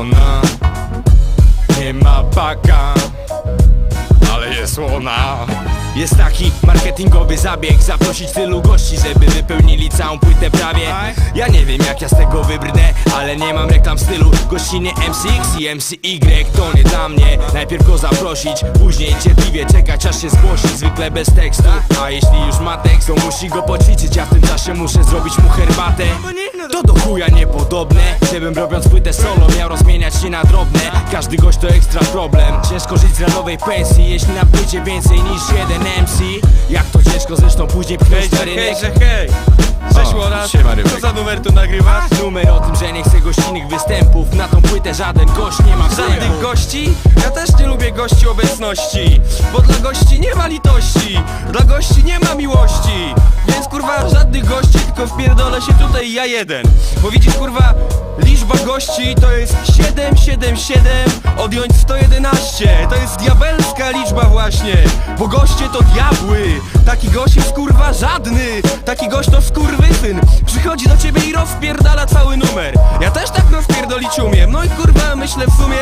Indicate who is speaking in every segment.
Speaker 1: ona Nie ma baka Ale jest ona jest taki marketingowy zabieg Zaprosić tylu gości, żeby wypełnili całą płytę prawie. Ja nie wiem jak ja z tego wybrnę Ale nie mam reklam w stylu Gościny MCX i MCY To nie dla mnie. Najpierw go zaprosić Później cierpliwie czekać aż się zgłosi. Zwykle bez tekstu A jeśli już ma tekst to musi go poćwiczyć. Ja w tym czasie muszę zrobić mu herbatę. To do chuja niepodobne. Żebym robiąc płytę solo miał rozmieniać się na drobne. Każdy gość to ekstra problem. Ciężko żyć z ranowej pensji Jeśli na płycie więcej niż jeden MC Jak to ciężko zresztą później pchnąć na
Speaker 2: Hej,
Speaker 1: rynek.
Speaker 2: że hej! Cześć
Speaker 1: Rybek.
Speaker 2: co za numer tu nagrywasz?
Speaker 1: Numer o tym, że nie chcę gościnnych występów. Na tą płytę żaden gość nie ma
Speaker 2: Żadnych gości? Ja też nie lubię gości obecności Bo dla gości nie ma litości Dla gości nie ma miłości Więc kurwa żadnych gości Tylko wpierdolę się tutaj ja jeden. Bo widzisz kurwa Liczba gości to jest 777 Odjąć 111 To jest diabelska liczba właśnie Bo goście to diabły. Taki gość jest kurwa żadny. Taki gość to skurwysyn. Przychodzi do ciebie i rozpierdala cały numer. Ja też tak rozpierdolić umiem. No i kurwa myślę w sumie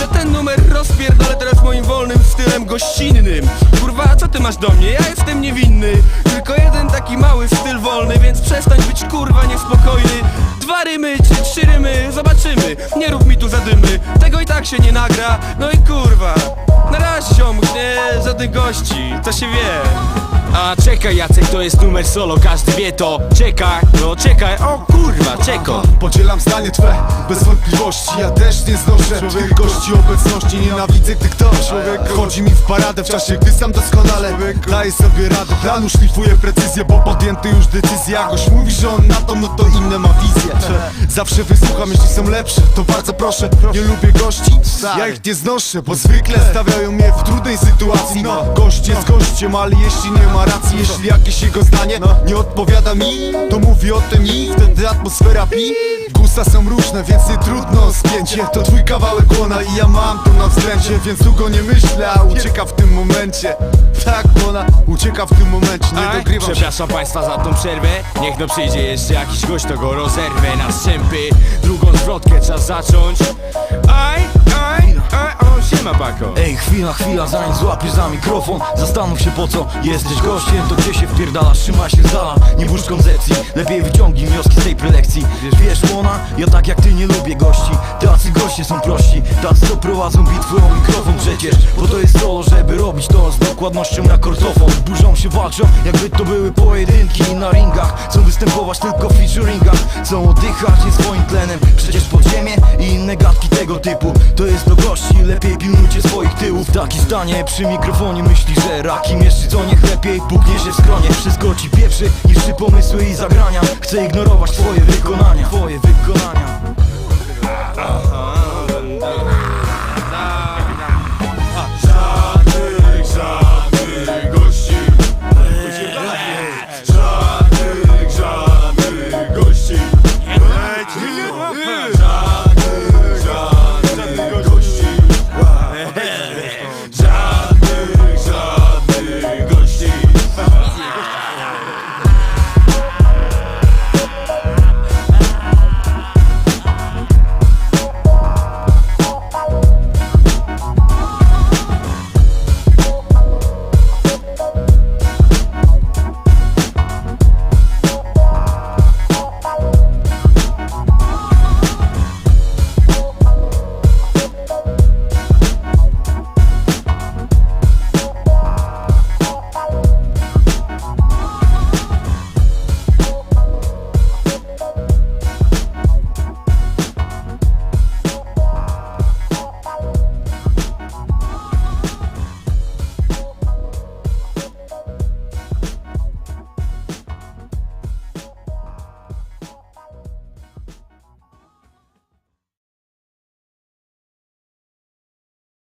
Speaker 2: Że ten numer rozpierdolę teraz moim wolnym stylem gościnnym. Kurwa co ty masz do mnie? Ja jestem niewinny. Tylko jeden taki mały styl wolny Więc przestań być kurwa niespokojny. Dwa rymy czy trzy rymy Zobaczymy. Nie rób mi tu zadymy. Tego i tak się nie nagra. No i kurwa Na razie ziomuś, nie żadnych gości To się wie
Speaker 1: A czekaj Jacek, to jest numer solo, każdy wie to. Czekaj, no czekaj, o kurwa, czeko.
Speaker 3: Podzielam zdanie twe, bez wątpliwości Ja też nie znoszę. Tych gości obecności Nienawidzę gdy ktoś Wchodzi mi w paradę w czasie, gdy sam doskonale Daję sobie radę, planu szlifuję precyzję Bo podjęty już decyzja. Jakoś mówi, że on na to, no to inne ma wizje. Zawsze wysłucham, jeśli są lepsze To bardzo proszę, nie lubię gości Ja ich nie znoszę, bo zwykle stawiają mnie w trudnej sytuacji. No, gość jest gościem, ale jeśli nie ma racji Jeśli jakieś jego zdanie nie odpowiada mi To mówi o tym i wtedy atmosfera pi. Gusta są różne, więc nie trudno spięcie. To twój kawałek łona i ja mam to na względzie Więc długo nie myślę, a ucieka w tym momencie. Tak, łona ucieka w tym momencie, nie dogrywam się.
Speaker 1: Przepraszam państwa za tą przerwę. Niech no przyjdzie jeszcze jakiś gość, to go rozerwę na strzępy. Drugą zwrotkę czas zacząć. Aj, aj, aj, o siema Bako
Speaker 4: Ej, chwila, chwila, zanim złapiesz za mikrofon Zastanów się po co jesteś gościem To gdzie się wpierdalasz, trzymaj się z dala Nie burz koncepcji, lepiej wyciągnij wnioski z tej prelekcji. Wiesz, Łona, ja tak jak ty nie lubię gości Tacy goście są prości Tacy co prowadzą bitwy o mikrofon przecież. Bo to jest solo, żeby robić to z dokładnością na kortofon Burzą się, walczą, jakby to były pojedynki na ringach. Chcą występować tylko w featuringach Chcą oddychać nie swoim tlenem. Przecież podziemie i inne gadki tego typu To jest do gości, lepiej pilnujcie swoich tyłów Taki stanie przy mikrofonie myśli, że rakiem jeszcze co niech lepiej puknie się w skronie. Wszystko ci pieprzy, niszczy pomysły i zagrania Chcę ignorować twoje wykonania. Twoje wykonania